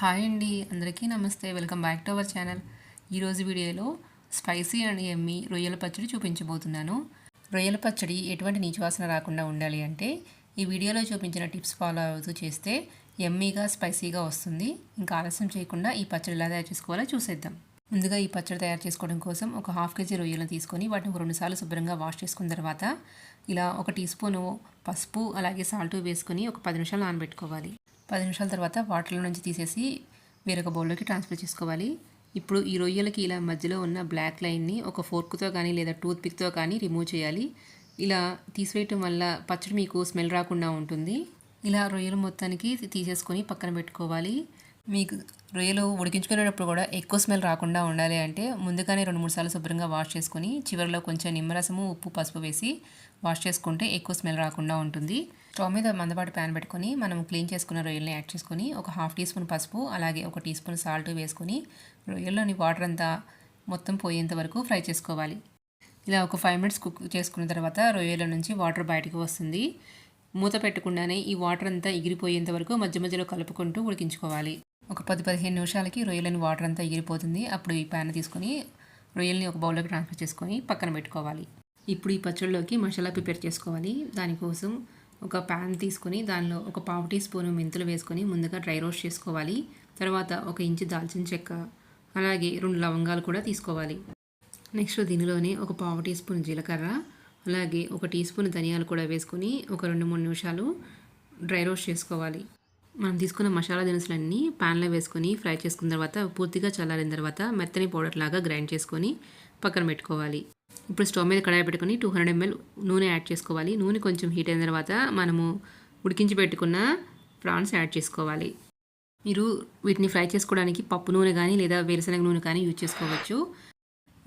Hi అండి అందరికీ నమస్తే. Welcome back to our channel. ఈరోజు వీడియోలో స్పైసీ అండ్ ఎమ్మి రొయ్యల పచ్చడి చూపించబోతున్నాను. రొయ్యల పచ్చడి ఎటువంటి నీచు వాసన రాకుండా ఉండాలి అంటే ఈ వీడియోలో చూపించిన టిప్స్ ఫాలో అవుతూ చేస్తే ఎమ్మీగా స్పైసీగా వస్తుంది. ఇంకా ఆలస్యం చేయకుండా ఈ పచ్చడి ఎలా తయారు చేసుకోవాలో చూసేద్దాం. ముందుగా ఈ పచ్చడి తయారు చేసుకోవడం కోసం ఒక హాఫ్ కేజీ రొయ్యలను తీసుకొని వాటిని ఒక రెండుసార్లు శుభ్రంగా వాష్ చేసుకున్న తర్వాత ఇలా ఒక టీ స్పూను పసుపు అలాగే సాల్ట్ వేసుకొని ఒక పది నిమిషాలు నానబెట్టుకోవాలి. పది నిమిషాల తర్వాత వాటర్లో నుంచి తీసేసి వేరొక బౌల్లోకి ట్రాన్స్ఫర్ చేసుకోవాలి. ఇప్పుడు ఈ రొయ్యలకి ఇలా మధ్యలో ఉన్న బ్లాక్ లైన్ని ఒక ఫోర్క్తో కానీ లేదా టూత్ పిక్తో కానీ రిమూవ్ చేయాలి. ఇలా తీసివేయటం వల్ల పచ్చడి మీకు స్మెల్ రాకుండా ఉంటుంది. ఇలా రొయ్యలు మొత్తానికి తీసేసుకొని పక్కన పెట్టుకోవాలి. మీకు రొయ్యలు ఉడికించుకునేటప్పుడు కూడా ఎక్కువ స్మెల్ రాకుండా ఉండాలి అంటే ముందుగానే రెండు మూడు సార్లు శుభ్రంగా వాష్ చేసుకొని చివరిలో కొంచెం నిమ్మరసము ఉప్పు పసుపు వేసి వాష్ చేసుకుంటే ఎక్కువ స్మెల్ రాకుండా ఉంటుంది. స్టవ్ మీద మందపాటి ప్యాన్ పెట్టుకొని మనం క్లీన్ చేసుకున్న రొయ్యల్ని యాడ్ చేసుకొని ఒక హాఫ్ టీ స్పూన్ పసుపు అలాగే ఒక టీ స్పూన్ సాల్ట్ వేసుకొని రొయ్యల్లోని వాటర్ అంతా మొత్తం పోయేంత వరకు ఫ్రై చేసుకోవాలి. ఇలా ఒక ఫైవ్ మినిట్స్ కుక్ చేసుకున్న తర్వాత రొయ్యల నుంచి వాటర్ బయటకు వస్తుంది. మూత పెట్టకుండానే ఈ వాటర్ అంతా ఎగిరిపోయేంత వరకు మధ్య మధ్యలో కలుపుకుంటూ ఉడికించుకోవాలి. ఒక పది పదిహేను నిమిషాలకి రొయ్యలని వాటర్ అంతా ఎగిరిపోతుంది. అప్పుడు ఈ ప్యాన్ తీసుకొని రొయ్యల్ని ఒక బౌల్లోకి ట్రాన్స్ఫర్ చేసుకొని పక్కన పెట్టుకోవాలి. ఇప్పుడు ఈ పచ్చడిలోకి మసాలా ప్రిపేర్ చేసుకోవాలి. దానికోసం ఒక ప్యాన్ తీసుకొని దానిలో ఒక పావు టీ స్పూన్ మెంతులు వేసుకొని ముందుగా డ్రై రోస్ట్ చేసుకోవాలి. తర్వాత ఒక ఇంచు దాల్చిన చెక్క అలాగే రెండు లవంగాలు కూడా తీసుకోవాలి. నెక్స్ట్ దీనిలోనే ఒక పావు టీ స్పూన్ జీలకర్ర అలాగే ఒక టీ స్పూన్ ధనియాలు కూడా వేసుకొని ఒక రెండు మూడు నిమిషాలు డ్రై రోస్ట్ చేసుకోవాలి. మనం తీసుకున్న మసాలా దినుసులన్నీ ప్యాన్లో వేసుకొని ఫ్రై చేసుకున్న తర్వాత పూర్తిగా చల్లారిన తర్వాత మెత్తని పౌడర్ లాగా గ్రైండ్ చేసుకొని పక్కన పెట్టుకోవాలి. ఇప్పుడు స్టవ్ మీద కడాయి పెట్టుకొని టూ హండ్రెడ్ ఎంఎల్ నూనె యాడ్ చేసుకోవాలి. నూనె కొంచెం హీట్ అయిన తర్వాత మనము ఉడికించి పెట్టుకున్న ప్రాన్స్ యాడ్ చేసుకోవాలి. మీరు వీటిని ఫ్రై చేసుకోవడానికి పప్పు నూనె కానీ లేదా వేరుశనగ నూనె కానీ యూజ్ చేసుకోవచ్చు.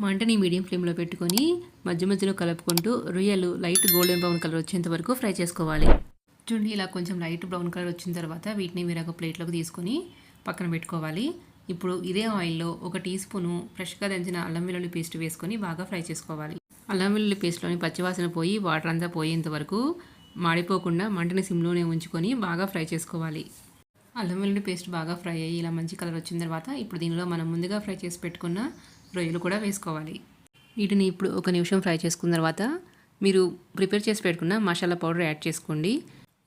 మంటని మీడియం ఫ్లేమ్లో పెట్టుకొని మధ్య మధ్యలో కలుపుకుంటూ రొయ్యలు లైట్ గోల్డెన్ బ్రౌన్ కలర్ వచ్చేంత వరకు ఫ్రై చేసుకోవాలి. చూడండి ఇలా కొంచెం లైట్ బ్రౌన్ కలర్ వచ్చిన తర్వాత వీటిని వేరొక ప్లేట్లోకి తీసుకొని పక్కన పెట్టుకోవాలి. ఇప్పుడు ఇదే ఆయిల్లో ఒక టీ స్పూను ఫ్రెష్గా దంచిన అల్లం వెల్లుల్లి పేస్ట్ వేసుకొని బాగా ఫ్రై చేసుకోవాలి. అల్లం వెల్లుల్లి పేస్ట్లోని పచ్చివాసన పోయి వాటర్ అంతా పోయేంత వరకు మాడిపోకుండా మంటని సిమ్లోనే ఉంచుకొని బాగా ఫ్రై చేసుకోవాలి. అల్లం వెల్లుల్లి పేస్ట్ బాగా ఫ్రై అయ్యి ఇలా మంచి కలర్ వచ్చిన తర్వాత ఇప్పుడు దీనిలో మనం ముందుగా ఫ్రై చేసి పెట్టుకున్న రొయ్యలు కూడా వేసుకోవాలి. వీటిని ఇప్పుడు ఒక నిమిషం ఫ్రై చేసుకున్న తర్వాత మీరు ప్రిపేర్ చేసి పెట్టుకున్న మసాలా పౌడర్ యాడ్ చేసుకోండి.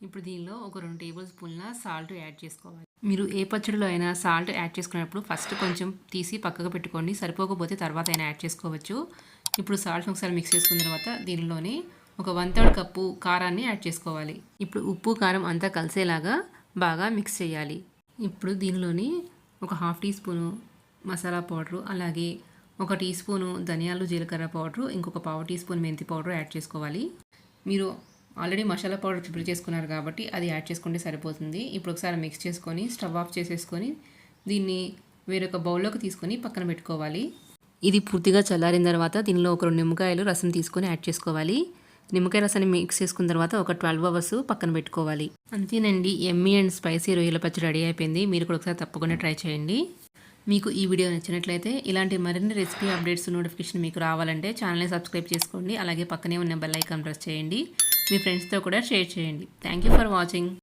ఇప్పుడు దీనిలో ఒక రెండు టేబుల్ స్పూన్ల సాల్ట్ యాడ్ చేసుకోవాలి. మీరు ఏ పచ్చడిలో అయినా సాల్ట్ యాడ్ చేసుకున్నప్పుడు ఫస్ట్ కొంచెం తీసి పక్కకు పెట్టుకోండి. సరిపోకపోతే తర్వాత అయినా యాడ్ చేసుకోవచ్చు. ఇప్పుడు సాల్ట్ ఒకసారి మిక్స్ చేసుకున్న తర్వాత దీనిలోని ఒక వన్ థర్డ్ కప్పు కారాన్ని యాడ్ చేసుకోవాలి. ఇప్పుడు ఉప్పు కారం అంతా కలిసేలాగా బాగా మిక్స్ చేయాలి. ఇప్పుడు దీనిలోని ఒక half teaspoon masala powder అలాగే ఒక టీ స్పూను ధనియాలు జీలకర్ర పౌడరు ఇంకొక పావు టీ స్పూన్ మెంతి పౌడర్ యాడ్ చేసుకోవాలి. మీరు ఆల్రెడీ మసాలా పౌడర్ ప్రిపేర్ చేసుకున్నారు కాబట్టి అది యాడ్ చేసుకుంటే సరిపోతుంది. ఇప్పుడు ఒకసారి మిక్స్ చేసుకొని స్టవ్ ఆఫ్ చేసేసుకొని దీన్ని వేరొక బౌల్లోకి తీసుకొని పక్కన పెట్టుకోవాలి. ఇది పూర్తిగా చల్లారిన తర్వాత దీనిలో ఒక రెండు నిమ్మకాయలు రసం తీసుకొని యాడ్ చేసుకోవాలి. నిమ్మకాయ రసాన్ని మిక్స్ చేసుకున్న తర్వాత ఒక ట్వెల్వ్ అవర్స్ పక్కన పెట్టుకోవాలి. అంతేనండి ఎమ్మీ అండ్ స్పైసీ రొయ్యల పచ్చడి రెడీ అయిపోయింది. మీరు కూడా ఒకసారి తప్పకుండా ట్రై చేయండి. మీకు ఈ వీడియో నచ్చినట్లయితే ఇలాంటి మరిన్ని రెసిపీ అప్డేట్స్ నోటిఫికేషన్ మీకు రావాలంటే ఛానల్ని సబ్స్క్రైబ్ చేసుకోండి. అలాగే పక్కనే ఉన్న బెల్ ఐకాన్ ప్రెస్ చేయండి. మీ ఫ్రెండ్స్తో కూడా షేర్ చేయండి. Thank you for watching